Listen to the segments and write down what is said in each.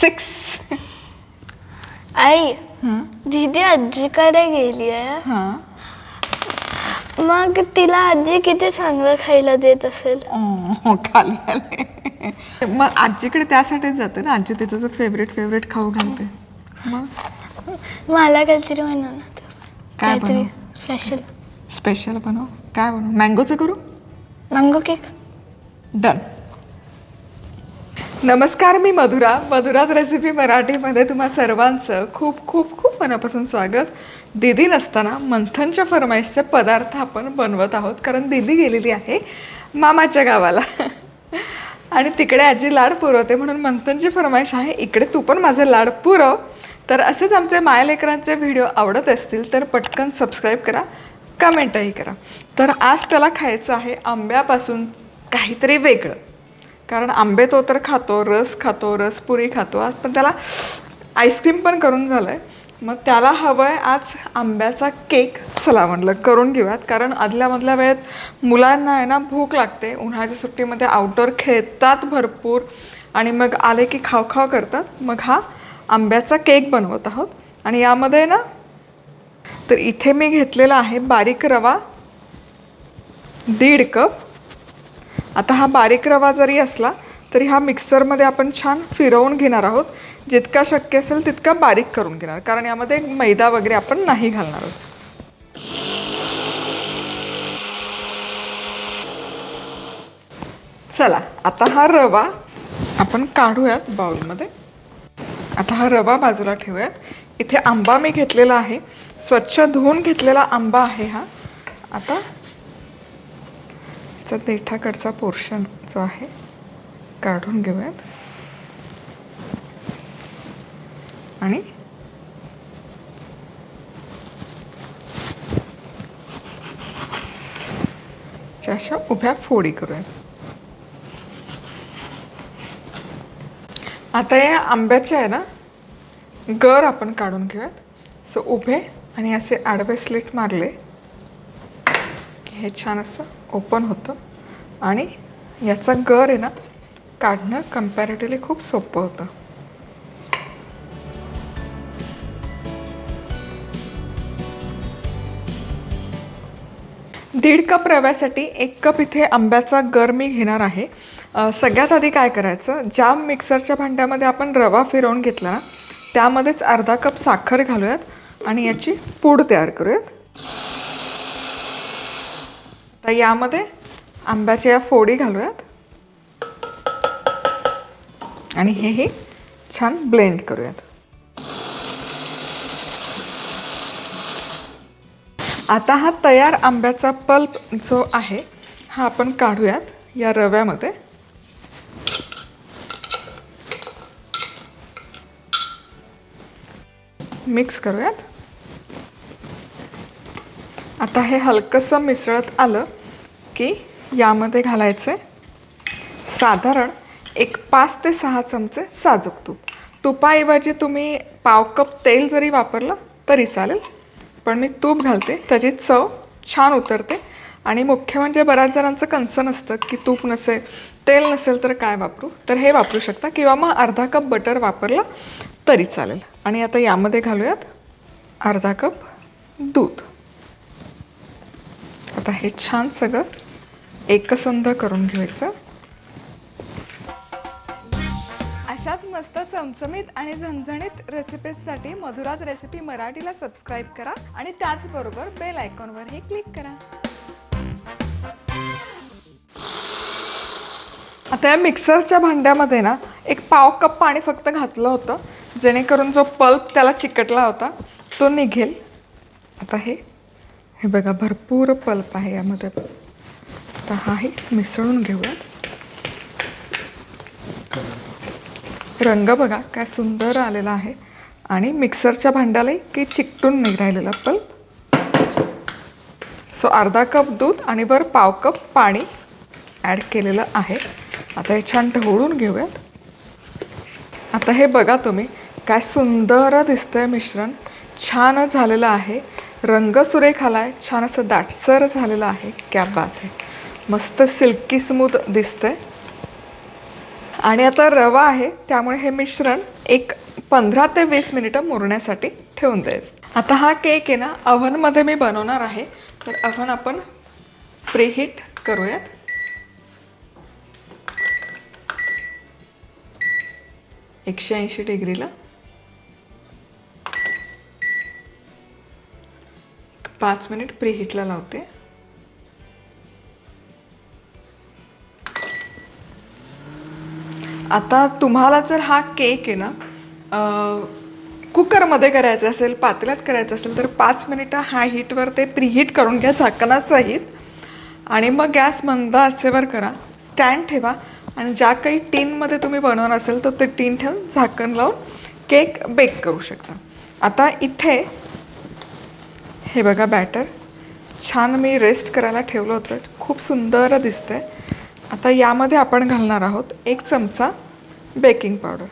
Six आई दीदी आजीकडे गेली आहे. हां? मग तिला आजी किती चांगलं खायला देत असेल? ओ, खाली आले मग आजीकडे त्यासाठीच जाते ना? आजी तिचं फेवरेट फेवरेट खाऊ घालते. मग? मला काहीतरी म्हणा ना तू. काय काहीतरी बनवू? स्पेशल स्पेशल बनव? काय बनवू? मँगोचं करू? मँगो केक डन नमस्कार मी मधुरा. मधुराज रेसिपी मराठीमध्ये तुम्हा सर्वांचं खूप खूप खूप मनापासून स्वागत. दिदी नसताना मंथनच्या फरमाईशचे पदार्थ आपण बनवत आहोत कारण दिदी गेलेली आहे मामाच्या गावाला. आणि तिकडे आजी लाड पुरवते म्हणून मंथनची फरमाईश आहे इकडे तू पण माझे लाड पुरव. तर असेच आमचे मायलेकरांचे व्हिडिओ आवडत असतील तर पटकन सबस्क्राईब करा कमेंटही करा. तर आज त्याला खायचं आहे आंब्यापासून काहीतरी वेगळं. कारण आंबे तो तर खातो रस खातो रसपुरी खातो. आज पण त्याला आईस्क्रीम पण करून झालं आहे मग त्याला हवं आहे आज आंब्याचा केक चला म्हणलं. करून घेऊयात. कारण आदल्यामधल्या वेळेत मुलांना आहे ना भूक लागते. उन्हाळ्याच्या सुट्टीमध्ये आउटडोर खेळतात भरपूर. आणि मग आले की खाव खाव करतात. मग हा आंब्याचा केक बनवत आहोत. आणि यामध्ये ना तर इथे मी घेतलेला आहे बारीक रवा दीड कप आता हा बारीक रवा जरी असला तरी हा मिक्सरमध्ये आपण छान फिरवून घेणार आहोत. जितका शक्य असेल तितका बारीक करून घेणार. कारण यामध्ये मैदा वगैरे आपण नाही घालणार आहोत. चला आता हा रवा आपण काढूयात बाउलमध्ये आता हा रवा बाजूला ठेवूयात. इथे आंबा मी घेतलेला आहे. स्वच्छ धुवून घेतलेला आंबा आहे हा. आता त्याचा देठाकडचा पोर्शन जो आहे काढून घेऊयात. आणि अशा उभ्या फोडी करूयात. आता या आंब्याचे आहे ना गर आपण काढून घेऊयात. सो उभे आणि असे आडवे स्लिट मारले की हे छान असं ओपन होतं. आणि याचा गर आहे ना काढणं कम्पॅरेटिव्हली खूप सोपं होतं. दीड कप रव्यासाठी एक कप इथे आंब्याचा गर मी घेणार आहे. सगळ्यात आधी काय करायचं ज्या मिक्सरच्या भांड्यामध्ये आपण रवा फिरवून घेतला ना त्यामध्येच अर्धा कप साखर घालूयात आणि याची पूड तयार करूयात. आता यामध्ये आंब्याच्या या फोडी घालूयात. आणि हे हे छान ब्लेंड करूयात. आता हा तयार आंब्याचा पल्प जो आहे हा आपण काढूयात या रव्यामध्ये. मिक्स करूयात. आता हे हलकंसं मिसळत आलं की यामध्ये घालायचे साधारण एक पाच ते सहा चमचे साजूक तूप. तुपाऐवजी तुम्ही पाव कप तेल जरी वापरलं तरी चालेल पण मी तूप घालते त्याची चव छान उतरते. आणि मुख्य म्हणजे बऱ्याच जणांचं कन्सर्न असतं की तूप नसेल तेल नसेल तर काय वापरू? तर हे वापरू शकता किंवा मग अर्धा कप बटर वापरला तरी चालेल. आणि आता यामध्ये घालूयात अर्धा कप दूध. आता हे छान सगळं एकसंध करून घ्यायचं. अशाच मस्त चमचमीत आणि झणझणीत रेसिपीजसाठी मधुराज रेसिपी मराठीला सबस्क्राईब करा आणि त्याचबरोबर बेल आयकॉनवरही क्लिक करा. आता या मिक्सरच्या भांड्यामध्ये ना एक पाव कप पाणी फक्त घातलं होतं. जेणेकरून जो पल्प त्याला चिकटला होता तो निघेल. आता हे हे बघा भरपूर पल्प आहे यामध्ये. आता हाही मिसळून घेऊयात. रंग बघा काय सुंदर आलेला आहे. आणि मिक्सरच्या भांड्यालाही काही चिकटून नाही राहिलेला पल्प. सो अर्धा कप दूध आणि वर पाव कप पाणी ॲड केलेलं आहे. आता हे छान ढवळून घेऊयात. आता हे बघा तुम्ही काय सुंदर दिसतंय मिश्रण. छान झालेलं आहे. रंग सुरेख आला आहे छान असं दाटसर झालेलं आहे. क्या बात आहे. मस्त सिल्की स्मूथ दिसतंय. आणि आता रवा आहे त्यामुळे हे मिश्रण एक पंधरा ते वीस मिनिटं मुरण्यासाठी ठेवून द्यायचं. आता हा केक आहे ना अव्हनमध्ये मी बनवणार आहे. तर अव्हन आपण प्रीहीट करूयात. एकशे ऐंशी डिग्रीला. एक पाच मिनिट प्रीहीटला लावते. आता तुम्हाला जर हा केक आहे ना कुकरमध्ये करायचा असेल पातेल्यात करायचं असेल तर पाच मिनिटं हाय हीटवर ते प्रीहीट करून घ्या झाकणासहित. आणि मग गॅस मंद आचेवर करा. स्टँड ठेवा. आणि ज्या काही टीनमध्ये तुम्ही बनवणार असेल तर ते टीन ठेवून झाकण लावून केक बेक करू शकता. आता इथे हे बघा बॅटर. छान मी रेस्ट करायला ठेवलं होतं. खूप सुंदर दिसतं आहे आता यामध्ये आपण घालणार आहोत एक चमचा बेकिंग पावडर.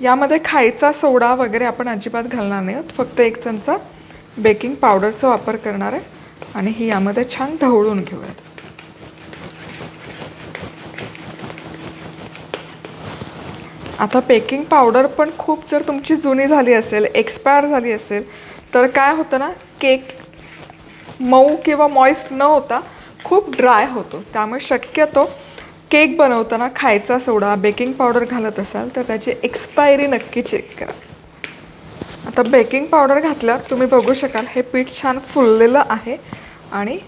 यामध्ये खायचा सोडा वगैरे आपण अजिबात घालणार नाही आहोत. फक्त एक चमचा बेकिंग पावडरचा वापर करणार आहे आणि ही यामध्ये छान ढवळून घेऊयात. आता बेकिंग पावडर पण खूप जर तुमची जुनी झाली असेल एक्सपायर झाली असेल तर काय होतं ना केक मऊ किंवा मॉइस्ट न होता खूप ड्राय होतो. त्यामुळे शक्यतो केक बनवताना खायचा सोडा बेकिंग पावडर घालत असाल तर त्याची एक्सपायरी नक्की चेक करा. आता बेकिंग पावडर घातल्यावर तुम्ही बघू शकाल हे पीठ छान फुललेलं आहे आणि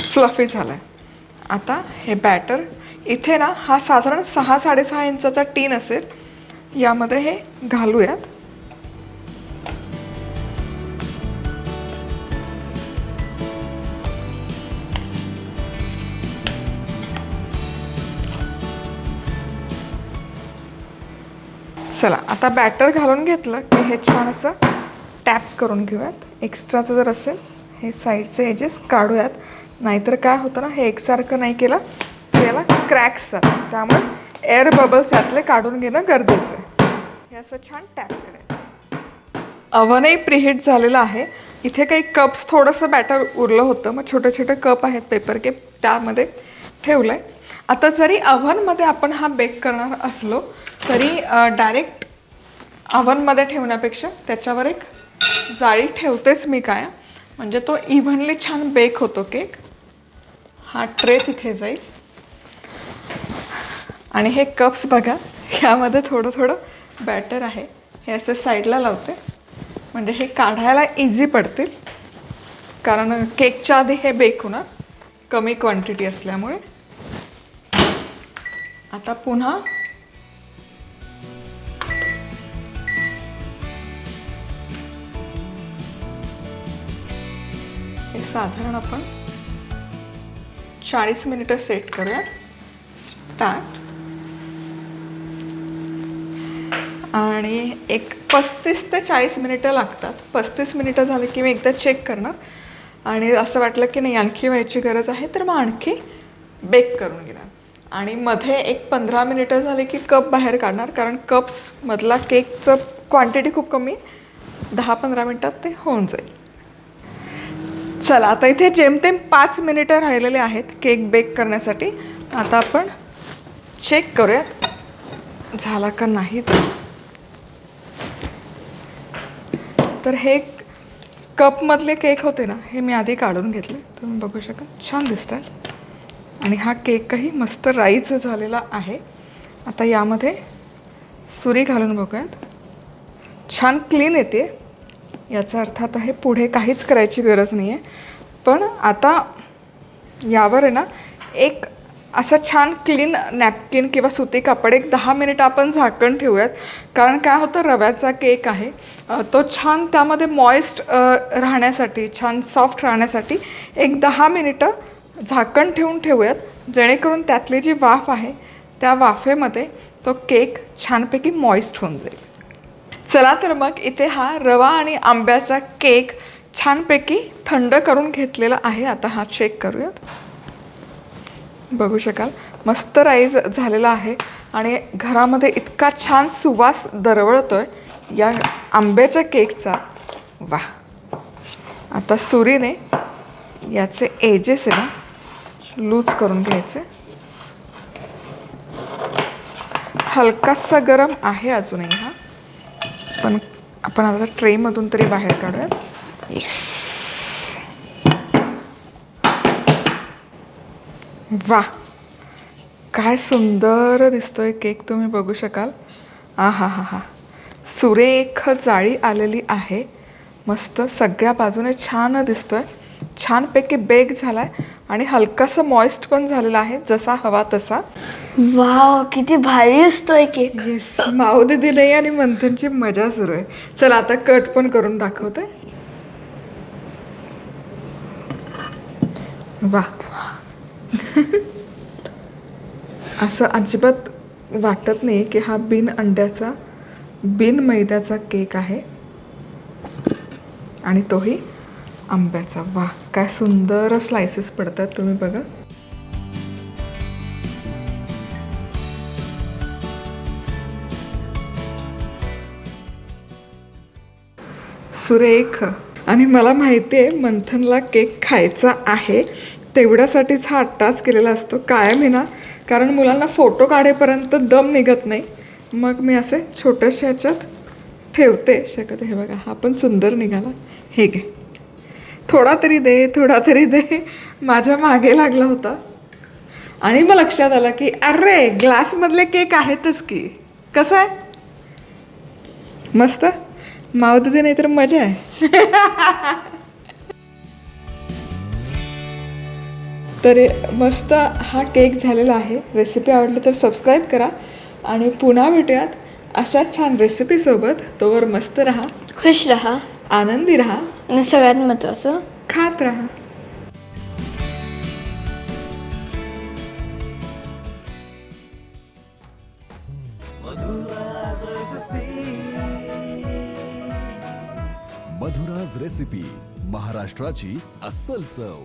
फ्लफी झालं आहे आता हे बॅटर इथे ना हा साधारण सहा साडेसहा इंचाचा टीन असेल यामध्ये हे घालूयात. चला आता बॅटर घालून घेतलं की हे छान असं टॅप करून घेऊयात. एक्स्ट्राचं जर असेल हे साईडचे एजेस काढूयात. नाहीतर काय होतं ना हे एकसारखं नाही केलं तर याला क्रॅक्स जातात त्यामुळे एअर बबल्स यातले काढून घेणं गरजेचं आहे. हे असं छान टॅप करायचं. अवनही प्रिहीट झालेलं आहे. इथे काही कप्स थोडंसं बॅटर उरलं होतं. मग छोटे छोटे कप आहेत पेपर केप त्यामध्ये ठेवलं आहे आता जरी अव्हनमध्ये आपण हा बेक करणार असलो तरी डायरेक्ट अव्हनमध्ये ठेवण्यापेक्षा त्याच्यावर एक जाळी ठेवतेच मी काय म्हणजे तो इव्हनली छान बेक होतो केक हा ट्रे तिथे जाईल. आणि हे कप्स बघा ह्यामध्ये थोडं थोडं बॅटर आहे. हे असं साईडला लावते. म्हणजे हे काढायला इझी पडतील. कारण केकच्या आधी हे बेक होणार. कमी क्वांटिटी असल्यामुळे. आता पुन्हा. हे साधारण आपण चाळीस मिनिटं सेट करूया. स्टार्ट आणि एक पस्तीस ते चाळीस मिनिटं लागतात. पस्तीस मिनिटं झालं की मी एकदा चेक करणार. आणि असं वाटलं की नाही आणखी व्हायची गरज आहे तर मग आणखी बेक करून घेणार. आणि मध्ये एक पंधरा मिनिटं झाले की कप बाहेर काढणार कारण कप्समधला केकचं क्वांटिटी खूप कमी दहा पंधरा मिनटात ते होऊन जाईल. चला आता इथे जेमतेम पाच मिनिटं राहिलेले आहेत केक बेक करण्यासाठी. आता आपण चेक करूयात झाला का नाही तर तर हे कपमधले केक होते ना हे मी आधी काढून घेतले. तुम्ही बघू शकाल छान दिसतात आणि हा केकही मस्त राईच झालेला आहे. आता यामध्ये सुरी घालून बघूयात. छान क्लीन येते. याचा अर्थ आता हे पुढे काहीच करायची गरज नाही आहे पण आता यावर आहे ना एक असं छान क्लीन नॅपकिन किंवा सुती कापड एक दहा मिनिटं आपण झाकण ठेवूयात. कारण काय होतं रव्याचा केक आहे. तो छान त्यामध्ये मॉइस्ट राहण्यासाठी छान सॉफ्ट राहण्यासाठी एक दहा मिनिटं झाकण ठेवून ठेवूयात. जेणेकरून त्यातली जी वाफ आहे त्या वाफेमध्ये तो केक छानपैकी मॉइस्ट होऊन जाईल. चला तर मग इथे हा रवा आणि आंब्याचा केक छानपैकी थंड करून घेतलेला आहे. आता हा चेक करूयात. बघू शकाल. मस्त राईज झालेला आहे आणि घरामध्ये इतका छान सुवास दरवळतोय या आंब्याच्या केकचा. वा आता सुरीने याचे एजेस आहे ना लूज करून घ्यायचे. हलकासा गरम आहे अजूनही हा. पण आपण आता ट्रेमधून तरी बाहेर काढूयात. येस वा. काय सुंदर दिसतोय केक तुम्ही बघू शकाल. आ हा हा हा सुरेख जाळी आलेली आहे. मस्त सगळ्या बाजूने छान दिसतोय. छानपैकी बेक झालाय आणि हलकासा मॉइस्ट पण झालेला आहे जसा हवा तसा. वाव किती भारी असतोय केक. येस माऊ दिदी नाही आणि मंथनची मजा सुरू आहे. चला आता कट पण करून दाखवते. वा. असं अजिबात वाटत नाही की हा बिन अंड्याचा बिन मैद्याचा केक आहे. आणि तोही आंब्याचा वा काय सुंदर स्लायसेस पडतात तुम्ही बघा. सुरेख आणि मला माहिती आहे मंथनला केक खायचा आहे तेवढ्यासाठीच हा अट्टाच केलेला असतो. कायम आहे ना कारण मुलांना फोटो काढेपर्यंत दम निघत नाही. मग मी असे छोट्याशा ह्याच्यात ठेवते. शकत हे बघा हा पण सुंदर निघाला. हे घे. थोडा तरी दे थोडा तरी दे. माझ्या मागे लागला होता. आणि मग लक्षात आलं की अरे ग्लासमधले केक आहेतच की. कसं आहे? मस्त? माव दिदी नाही तर मजा आहे. तर मस्त हा केक झालेला आहे. रेसिपी आवडली तर सबस्क्राईब करा आणि पुन्हा भेटूयात अशाच छान रेसिपीसोबत तोवर मस्त राहा. खुश राहा. आनंदी राहा. आणि सगळ्यात महत्वाचं? खात राहा. मधुराज रेसिपी. महाराष्ट्राची अस्सल चव.